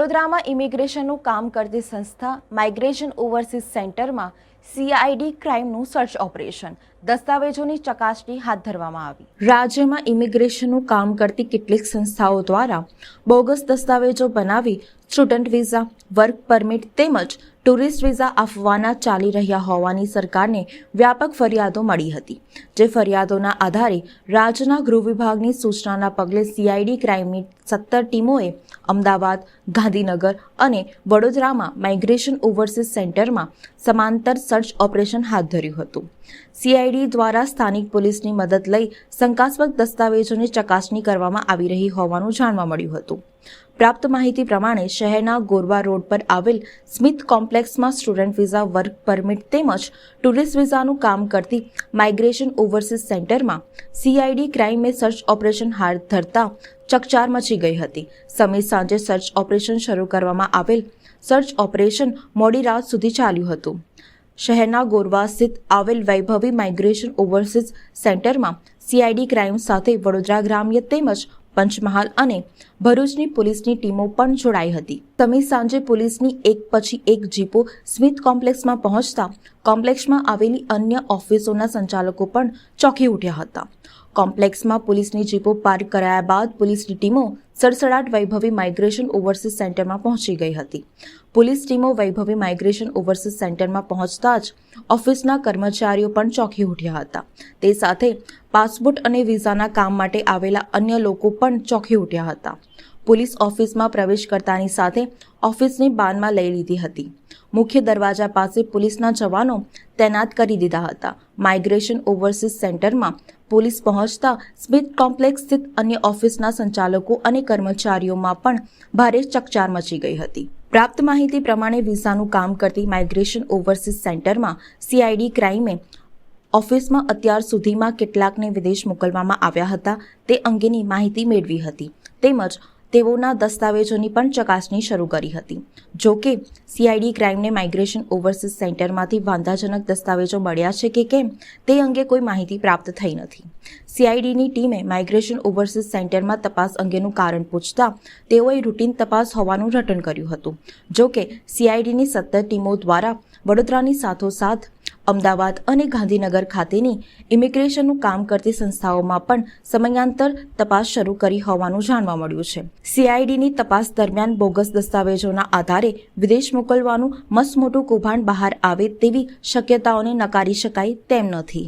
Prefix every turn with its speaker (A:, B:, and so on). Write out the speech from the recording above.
A: વડોદરામાં ઇમિગ્રેશનનું કામ કરતી સંસ્થા માઇગ્રેશન ઓવરસીઝ સેન્ટરમાં સીઆઈડી ક્રાઇમનું સર્ચ ઓપરેશન. દસ્તાવેજોની ચકાસણી હાથ ધરવામાં આવી. રાજ્યમાં ઇમિગ્રેશનનું કામ કરતી કેટલીક સંસ્થાઓ દ્વારા બોગસ દસ્તાવેજો બનાવી સ્ટુડન્ટ વિઝા, વર્ક પરમિટ તેમજ ટુરિસ્ટ વિઝા આપવાના ચાલી રહ્યા હોવાની સરકારને વ્યાપક ફરિયાદો મળી હતી. જે ફરિયાદોના આધારે રાજ્યના ગૃહ વિભાગની સૂચનાના પગલે સીઆઈડી ક્રાઇમની સત્તર ટીમોએ અમદાવાદ, ગાંધીનગર અને વડોદરામાં માઇગ્રેશન ઓવરસીઝ સેન્ટરમાં સમાંતર સર્ચ ઓપરેશન હાથ ધર્યું હતું. સીઆઈડી દ્વારા સ્થાનિક પોલીસની મદદ લઈ શંકાસ્પદ દસ્તાવેજોની ચકાસણી કરવામાં આવી રહી હોવાનું જાણવા મળ્યું હતું. પ્રાપ્ત માહિતી પ્રમાણે શહેરના ગોરવા રોડ પર આવેલ સ્મિથ કોમ્પ્લેક્સમાં સ્ટુડન્ટ વિઝા વર્ક પરમિટ તેમજ ટુરિસ્ટ વિઝાનું કામ કરતી માઇગ્રેશન ઓવરસીઝ સેન્ટરમાં સીઆઈડી ક્રાઇમે સર્ચ ઓપરેશન હાથ ધરતા ચકચાર મચી ગઈ હતી. સમય સાંજે સર્ચ ઓપરેશન શરૂ કરવામાં આવેલ સર્ચ ઓપરેશન મોડી રાત સુધી ચાલ્યું હતું. શહેરના ગોરવા સ્થિત આવેલ વૈભવી માઇગ્રેશન ઓવરસીઝ સેન્ટરમાં સીઆઈડી ક્રાઇમ સાથે વડોદરા ગ્રામ્ય તેમજ પંચમહાલ અને ભરૂચની પોલીસની ટીમો પણ જોડાઈ હતી. સમી સાંજે પોલીસની એક પછી એક જીપો સ્મિથ કોમ્પ્લેક્સમાં પહોંચતા કોમ્પ્લેક્સમાં આવેલી અન્ય ઓફિસોના સંચાલકો પણ ચોંકી ઉઠ્યા હતા. કોમ્પ્લેક્સમાં પોલીસની જીપો પાર્ક કરાયા બાદ પોલીસની ટીમો સડસડાટ વૈભવી માઇગ્રેશન ઓવરસીઝ સેન્ટરમાં પહોંચી ગઈ હતી. પોલીસ ટીમો વૈભવી માઇગ્રેશન ઓવરસીઝ સેન્ટરમાં પહોંચતા જ ઓફિસના કર્મચારીઓ પણ ચોંકી ઉઠ્યા હતા. તે સાથે પાસપોર્ટ અને વિઝાના કામ માટે આવેલા અન્ય લોકો પણ ચોંકી ઉઠ્યા હતા. પોલીસ ઓફિસમાં પ્રવેશ કરતાની સાથે ઓફિસને બાનમાં લઈ લીધી હતી. મુખ્ય દરવાજા પાસે પોલીસના જવાનો તૈનાત કરી દીધા હતા. માઇગ્રેશન ઓવરસીઝ સેન્ટરમાં પોલીસ પહોંચતા સ્મિથ કોમ્પ્લેક્સ સ્થિત અન્ય ઓફિસના સંચાલકો અને કર્મચારીઓમાં પણ ભારે ચકચાર મચી ગઈ હતી. પ્રાપ્ત માહિતી પ્રમાણે વિઝાનું કામ કરતી માઇગ્રેશન ઓવરસીઝ સેન્ટરમાં સીઆઈડી ક્રાઇમે ઓફિસમાં અત્યાર સુધીમાં કેટલાકને વિદેશ મોકલવામાં આવ્યા હતા તે અંગેની માહિતી મેળવી હતી. તેમજ તેઓના દસ્તાવેજોની પણ ચકાસણી શરૂ કરી હતી. જો કે સીઆઈડી ક્રાઇમને માઇગ્રેશન ઓવરસીઝ સેન્ટરમાંથી વાંધાજનક દસ્તાવેજો મળ્યા છે કે કેમ, તે અંગે કોઈ માહિતી પ્રાપ્ત થઈ નથી. સીઆઈડીની ટીમે માઇગ્રેશન ઓવરસીઝ સેન્ટરમાં તપાસ અંગેનું કારણ પૂછતા તેઓએ રૂટીન તપાસ હોવાનું રટણ કર્યું હતું. જો કે સીઆઈડીની સત્તર ટીમો દ્વારા વડોદરાની સાથોસાથ અમદાવાદ અને ગાંધીનગર ખાતેની ઇમિગ્રેશનનું કામ કરતી સંસ્થાઓમાં પણ સમયાંતર તપાસ શરૂ કરી હોવાનું જાણવા મળ્યું છે. સીઆઈડીની તપાસ દરમિયાન બોગસ દસ્તાવેજોના આધારે વિદેશ મોકલવાનું મસમોટું કૌભાંડ બહાર આવે તેવી શક્યતાઓને નકારી શકાય તેમ નથી.